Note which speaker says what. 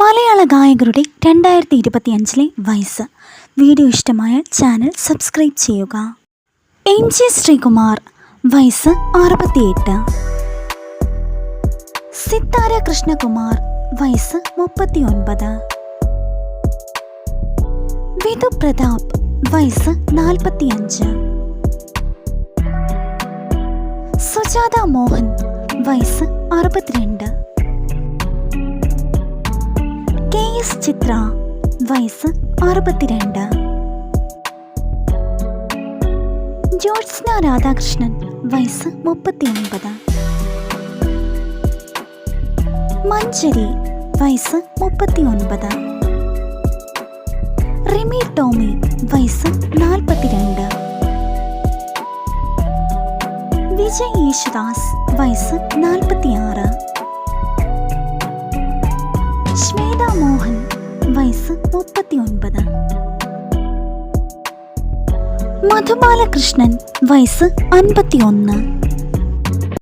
Speaker 1: മലയാള ഗായകരുടെ രണ്ടായിരത്തി ഇരുപത്തി അഞ്ചിലെ വയസ്സ്. വീഡിയോ ഇഷ്ടമായ ചാനൽ സബ്സ്ക്രൈബ് ചെയ്യുക. എൻ ജി ശ്രീകുമാർ വയസ്സ് അറുപത്തിയെട്ട്. സിത്താര കൃഷ്ണകുമാർ വയസ്സ് മുപ്പത്തി ഒൻപത് വിധു പ്രതാപ് വയസ്സ് നാൽപ്പത്തിയഞ്ച്. സുജാത മോഹൻ വയസ്സ് അറുപത്തിരണ്ട്. എസ് ചിത്ര വയസ്സ് അറുപത്തിരണ്ട്. ജോത്സ്ന രാധാകൃഷ്ണൻ വയസ്സ് മുപ്പത്തിയൊൻപത് മഞ്ചരി വയസ്സ് മുപ്പത്തിയൊൻപത് റിമി ടോമി വയസ്സ് നാൽപ്പത്തിരണ്ട്. വിജയ് യേശുദാസ് വയസ്സ് നാൽപ്പത്തിയാറ്. വയസ്സ് മുപ്പത്തിയൊൻപത് മധുബാലകൃഷ്ണൻ വയസ്സ് അൻപത്തിയൊന്ന്.